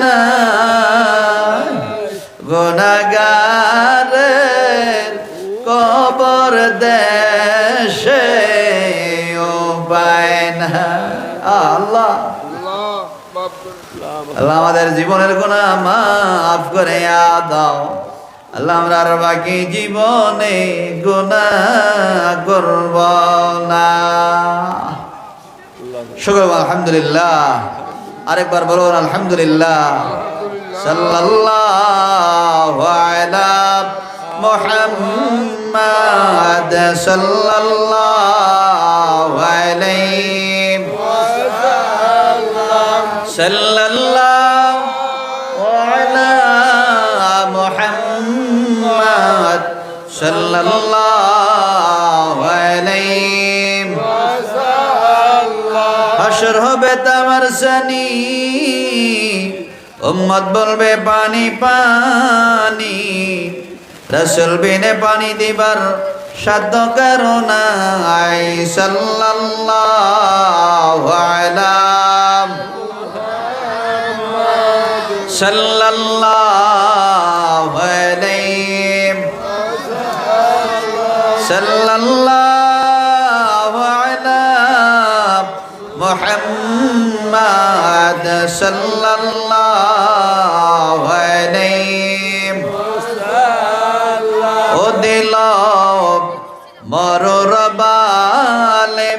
না। কবর দেশে না আল্লাহ। আমাদের জীবনের গুণা মাফ করে দাও। আল্লাহ আমরা আর বাকি জীবনে গুণা করব না। শুক্র আলহামদুলিল্লাহ। আরেকবার বলুন আলহামদুলিল্লাহ। সাল্লাল্লাহু আলা মুহাম্মাদ সাল্লাল্লাহু আলাইহি সাল্লাল্লাহু আলা মুহাম্মাদ সাল্লাল্লাহু হবে তামার সানি উম্মত বলবে, পানি পানি। রসুল বিনে পানি দিবার সাধ্য করোনা আই সাল্লাল্লাহু আলা সাল্লাল্লাহু আলাইহি সাল্লাল্লাহু মুহাম্মাদ সাল্লাল্লাহু আলাইহি ও দিল মরর বালে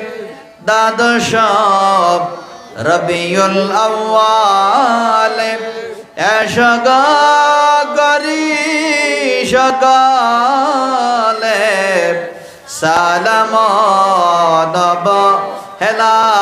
দ্বাদশ রবিউল আউয়ালে এসগ গরি সকালে সালাম নব হেলালে